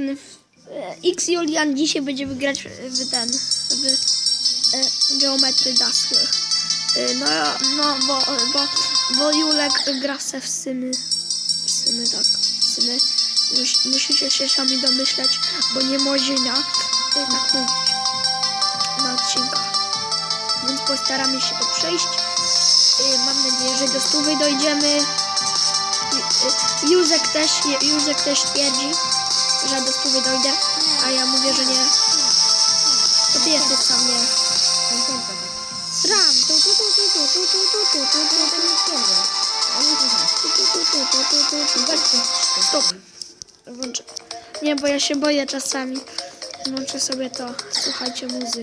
E, X Julian dzisiaj będzie wygrać w ten w e, geometry Dask. E, No, no bo, bo, bo Julek gra se w symy. W symy, tak. W symy. Mus, musicie się sami domyśleć, bo nie e, tak mówić na odcinkach. Więc postaramy się to przejść. Mam nadzieję, że do stówy dojdziemy. Józek też, Józek też twierdzi, że do stówy dojdę, a ja mówię, że nie. To ty jesteś sam, nie. Sram! Tu, tu, tu, tu, tu, tu, tu, tu, tu, tu, tu, tu, tu, tu, tu. Stop. Włączę. Nie, bo ja się boję czasami. Włączę sobie to. Słuchajcie muzy.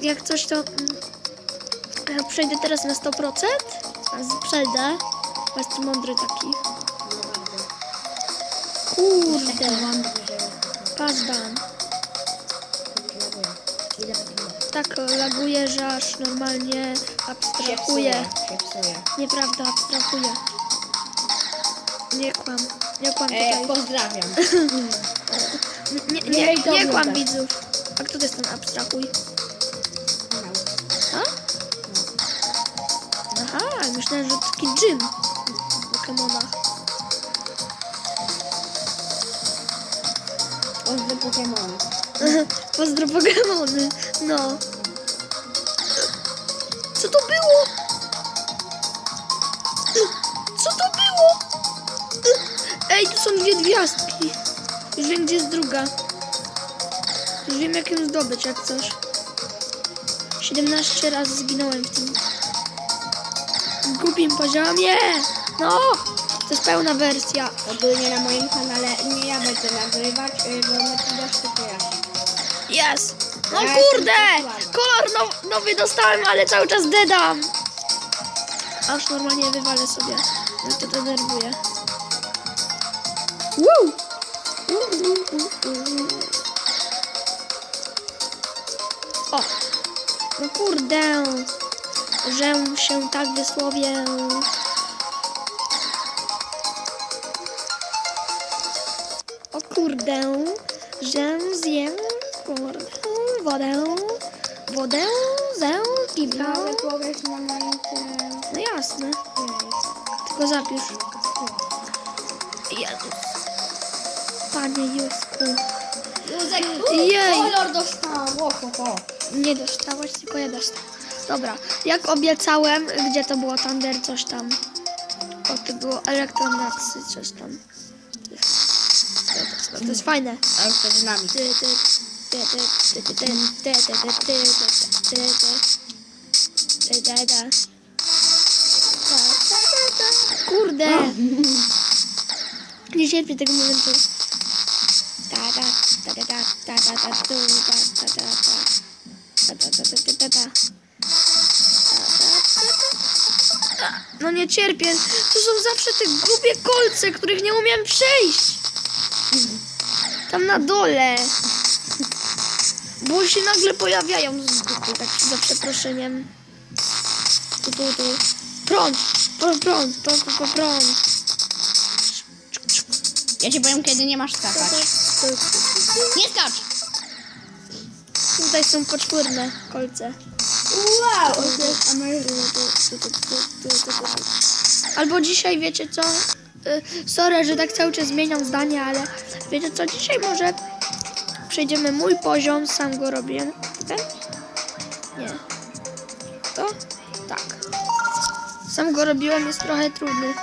Jak coś to... mm, ja Przejdę teraz na 100%. A z- Przejdę. Bo jestem mądry taki. Kurde. Pazdan. Tak laguje, że aż normalnie abstrahuje. Nieprawda, abstrahuje. Nie kłam. Nie kłam E, tutaj. pozdrawiam. Nie, nie nie, to nie kłam widzów. A kto to jest ten abstrahuj? A? Aha, myślałem, że taki gym w Pokemonach. Pozdro Pokemon. Pozdro Pokemony. No. Co to było? Co to było? Ej, tu są dwie gwiazdki. Już wiem, gdzie jest druga. Już wiem, jak ją zdobyć, jak coś. 17 razy zginąłem w tym głupim poziomie. No, to jest pełna wersja. Ogólnie na moim kanale nie ja będę nagrywać, y, bo Metidasz to ja. Jest. No kurde! Kolor now, nowy dostałem, ale cały czas dedam. Aż normalnie wywalę sobie. Mnie to denerwuje. Woo! O! No kurde! Że się tak wysłowię. Wodę, wodę, zę i Cały powiesz na moim tym... No jasne, tylko zapisz. Jezus. Panie Jusku. Józek, Jej. kolor dostałam. O, ho, ho. Nie dostałaś, tylko ja dostałam. Dobra, jak obiecałem, gdzie to było Thunder, coś tam. O, to było Elektronacy, coś tam. To, jest fajne. Ale Kurde! Nie cierpię tego momentu. No nie cierpię. To są zawsze te głupie kolce, których nie umiem przejść. Tam na dole. Bo się nagle pojawiają z dupy, tak za przeproszeniem. Tu, tu, tu. Prąd, prąd, prąd, prąd, prąd, prąd. Ja ci powiem, kiedy nie masz skakać. Nie skacz! Tutaj są poczwórne kolce. Wow! Albo dzisiaj, wiecie co? Y, Sorry, że tak cały czas zmieniam zdanie, ale wiecie co? Dzisiaj może przejdziemy mój poziom, sam go robię. Ten? Nie. To? Tak. Sam go robiłem, jest trochę trudny.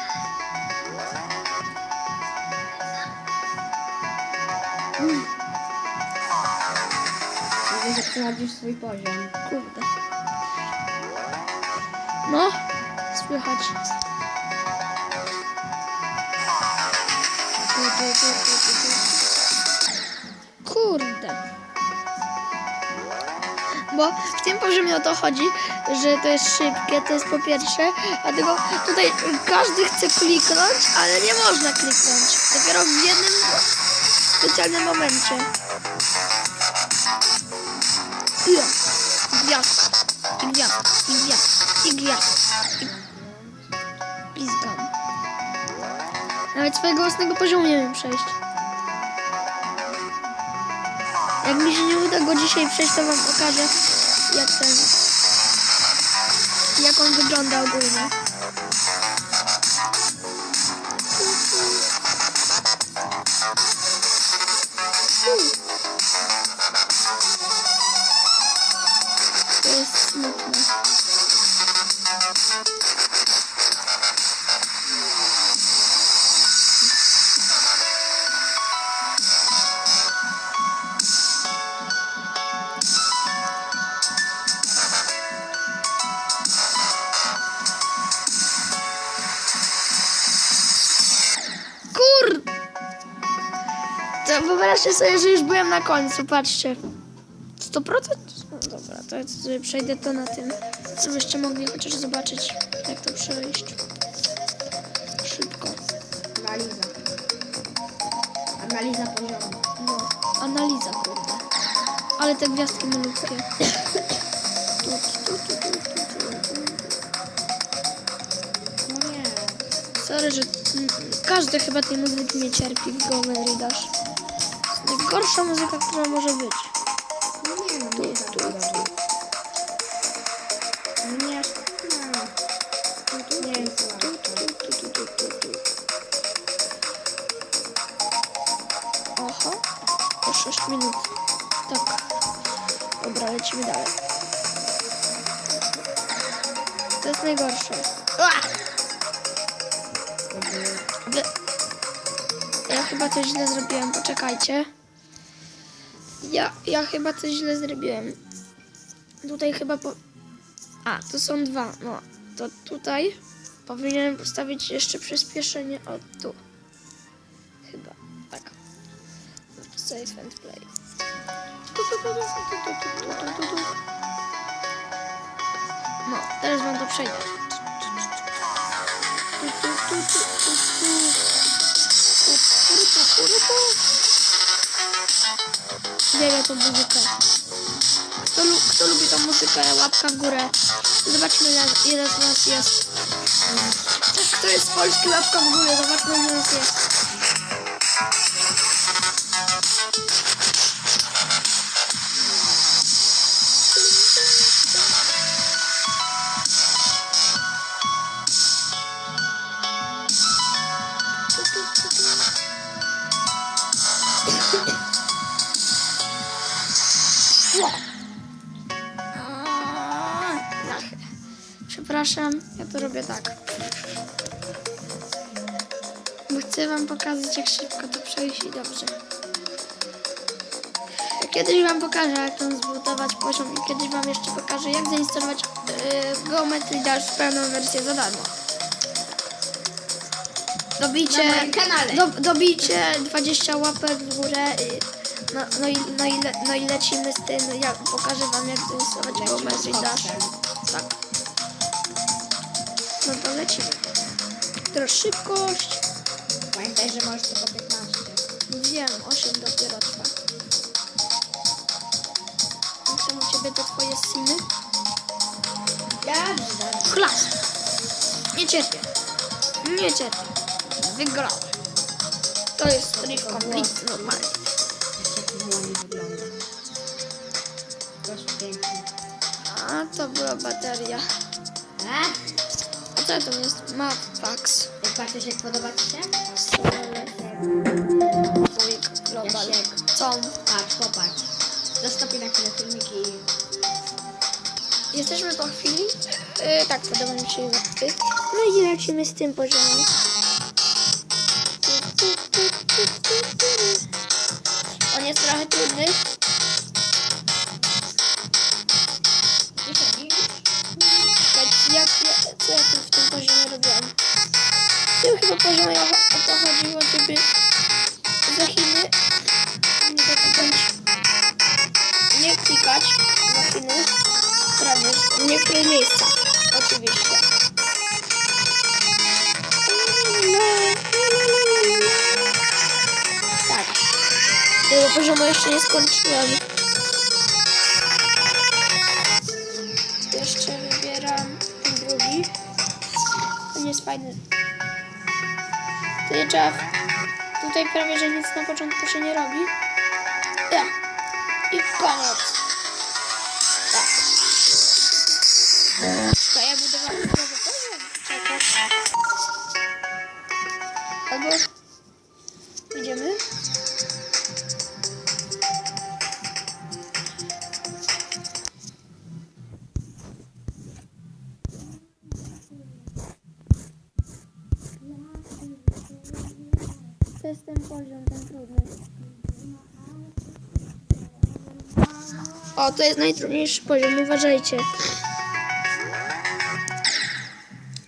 Mówię, że prowadzisz swój poziom. Kurde. No, słychać. Tu, tu, tu, tu, tu. Bo w tym poziomie o to chodzi, że to jest szybkie, to jest po pierwsze, dlatego tutaj każdy chce kliknąć, ale nie można kliknąć. Dopiero w jednym specjalnym momencie. Ile? Gwiazd. I gwiazd. I gwiazd. I gwiazd. I... Pizgam. Nawet swojego własnego poziomu nie wiem przejść. Jak mi się nie uda go dzisiaj przejść, to wam pokażę, jak ten... Jak on wygląda ogólnie. Wyobraźcie sobie, że już byłem na końcu, patrzcie. 100%? No dobra, to ja sobie przejdę to na tym, co byście mogli chociaż zobaczyć, jak to przejść. Szybko. Analiza. Analiza poziomu. No, analiza, kurde. Ale te gwiazdki malutkie. Tu, tu, tu, tu, tu, tu, tu. No nie. Sorry, że mm, każdy chyba tej muzyki nie cierpi w Go Mary Dash. Najgorsza muzyka, która może być. No nie, no nie za tu. No nie no. Nie jest Tu, tu, tu, tu. Oho, po 6 minut. Tak. Dobra, lecimy dalej. To jest najgorsze. Ja chyba coś źle zrobiłem, poczekajcie. Ja, ja chyba coś źle zrobiłem. Tutaj chyba po... A, to są dwa. No, to tutaj powinienem postawić jeszcze przyspieszenie od tu. Chyba, tak. Save and play. No, teraz wam to przejdzie. Uwielbiam tą muzykę. Kto, lu- kto lubi tą muzykę, łapka w górę. Zobaczmy ile, ile z nas jest. Kto jest z Polski, łapka w górę. Zobaczmy ile nas jest. Przepraszam, ja to robię tak. Bo chcę wam pokazać, jak szybko to przejść i dobrze. Kiedyś wam pokażę, jak tam zbudować poziom i kiedyś wam jeszcze pokażę, jak zainstalować yy, Geometry Dash w pełną wersję za darmo. Dobijcie, Na do, dobijcie 20 łapek w górę. y, No, no, i, no, i, le, no i lecimy z tym. Ja pokażę wam, jak zainstalować Geometry Dash. Tak. No to lecimy. Teraz szybkość. Pamiętaj, że możesz tylko 15. Wiem, 8 dopiero trwa. A Czemu ciebie to twoje simy? Dobrze. Klas! Nie cierpię. Nie cierpię. Wygrałem. To jest trik complete normalnie. Dłoń wygląda. Po prostu pięknie. A to była bateria. Ach, A co to jest? Mapfax. jak patrzysz, jak podoba Ci się? Wujek Global. Jasiek. Co? Patrz, popatrz. Zastopię na chwilę filmiki i... Jesteśmy po chwili? Yy, tak, podoba mi się. No i lecimy z tym poziomem. Nedir? Poziomu jeszcze nie skończyłem. Jeszcze wybieram ten drugi. Nie jest fajny. Nie trzeba. Tutaj prawie, że nic na początku się nie robi. Ja. I koniec. Tak. To ja budowałam to jest najtrudniejszy poziom, uważajcie.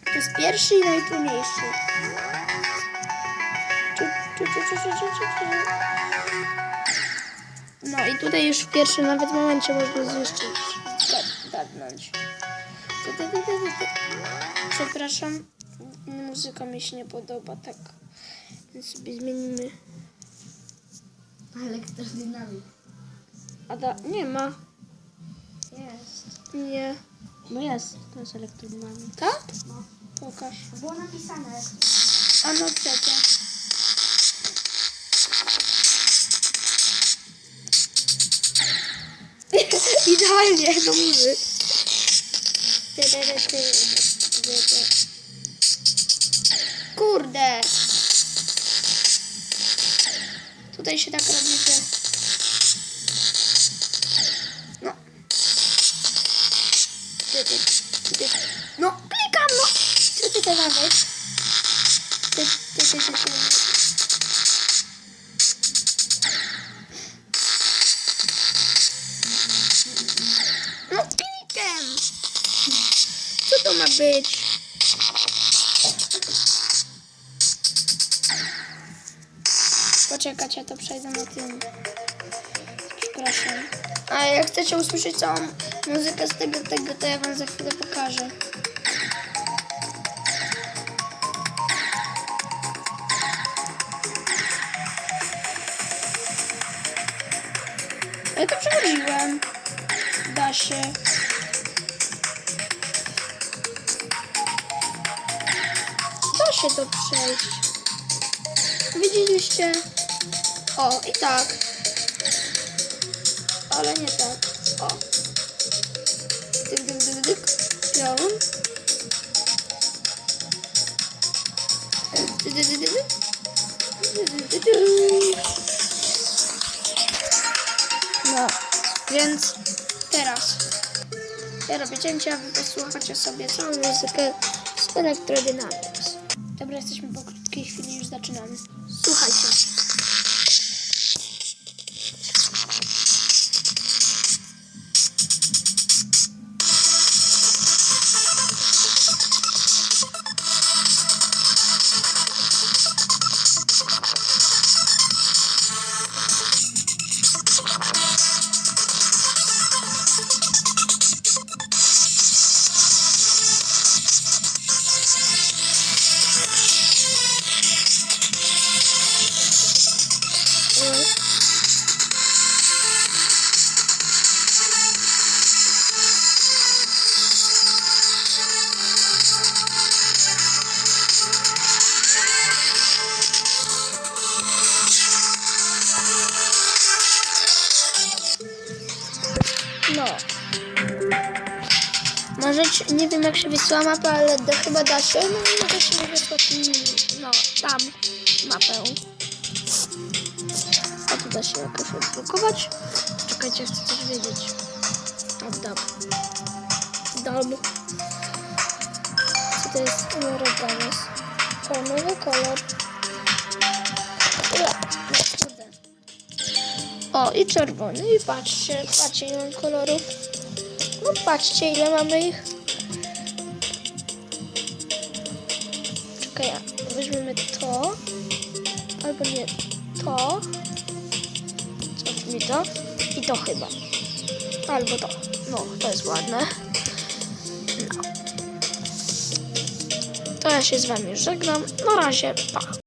To jest pierwszy i najtrudniejszy. No i tutaj już w pierwszym nawet momencie można ty. Przepraszam, muzyka mi się nie podoba, tak. Więc sobie zmienimy. Elektrodynamik. Ada, nie ma. Jest. Nie. No jest, to jest elektrodynamik. Tak? No. Pokaż. Było napisane. A no co to? Idealnie, do miły. Kurde. Tutaj się tak robi, że... nawet? Ty, ty, ty, ty, ty. No klikiem! Co to ma być? Poczekać, ja to przejdę na tym. Przepraszam. A jak chcecie usłyszeć całą muzykę z tego, tego, to ja wam za chwilę pokażę. Przechodziłem. Da się. Da się to przejść. Widzieliście? O, i tak. Ale nie tak. O. Dyk, dyk, dyk, dyk. Pion. Dy, dy, dy, dy, No, więc teraz ja robię cięcia, wy posłuchacie sobie całą muzykę z Electrodynamics. Dobra, jesteśmy po krótkiej chwili, już zaczynamy. Słuchajcie. No. Może nie wiem jak się wysyła mapa, ale da, chyba da się. No i może się wysłać no, tam mapę. A tu da się jakoś odblokować. Czekajcie, chcę coś wiedzieć. O, dom. Dom. Co to jest? Oreganos. O, nowy kolor. Kurde. O, i czerwony. I patrzcie, patrzcie ile mam kolorów. No patrzcie ile mamy ich. Czekaj, weźmiemy to. Albo nie to. Co mi to? I to chyba. Albo to. No, to jest ładne. No. To ja się z wami żegnam. Na razie, pa.